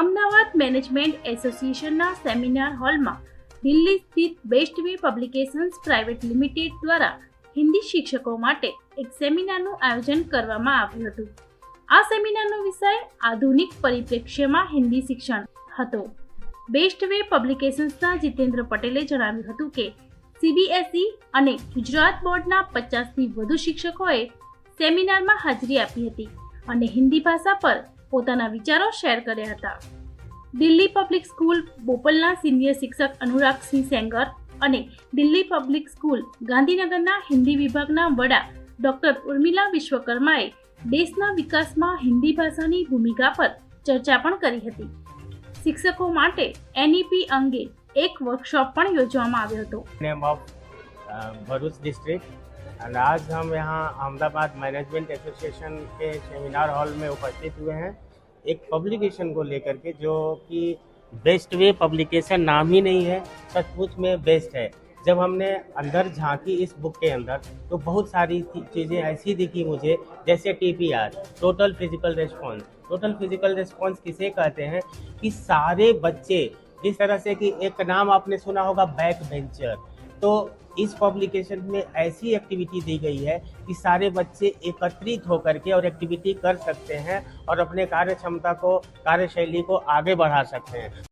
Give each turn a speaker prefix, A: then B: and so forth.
A: Ahmedabad management એસોસિએશનના seminar હોલમાં દિલ્હી સ્થિત best way publications private limited દ્વારા હિન્દી શિક્ષકો માટે એક સેમિનારનું આયોજન કરવામાં આવ્યું હતું. આ સેમિનારનો વિષય આધુનિક પરિપ્રેક્ષ્યમાં હિન્દી શિક્ષણ હતો. બેસ્ટ વે પબ્લિકેશન્સના જીતેન્દ્ર પટેલે જણાવ્યું હતું કે સીબીએસઈ અને ગુજરાત બોર્ડના પચાસથી વધુ શિક્ષકોએ સેમિનારમાં હાજરી આપી હતી અને હિન્દી ભાષા પર પોતાના વિચારો શેર કર્યા હતા દિલ્હી પબ્લિક સ્કૂલ બોપલના સિનિયર શિક્ષક અનુરાગસિંહ સેંગર અને દિલ્હી પબ્લિક સ્કૂલ ગાંધીનગરના હિન્દી વિભાગના વડા ડોક્ટર ઉર્મિલા વિશ્વકર્માએ દેશના વિકાસમાં હિન્દી ભાષાની ભૂમિકા પર ચર્ચા પણ કરી હતી શિક્ષકો માટે એનઈપી અંગે એક વર્કશોપ પણ યોજવામાં આવ્યો હતો
B: name of Bharuch district and आज हम यहाँ अहमदाबाद मैनेजमेंट एसोसिएशन के सेमिनार हॉल में उपस्थित हुए हैं एक पब्लिकेशन को लेकर के जो कि बेस्ट वे पब्लिकेशन नाम ही नहीं है, सचमुच में बेस्ट है। जब हमने अंदर झांकी इस बुक के अंदर तो बहुत सारी चीज़ें ऐसी दिखी मुझे, जैसे T P R total physical response total physical response किसे कहते हैं? कि सारे बच्चे, जिस तरह से कि एक नाम आपने सुना होगा बैक बेंचर तो इस पब्लिकेशन में ऐसी एक्टिविटी दी गई है कि सारे बच्चे एकत्रित होकर के और एक्टिविटी कर सकते हैं और अपने कार्य क्षमता को, कार्यशैली को आगे बढ़ा सकते हैं।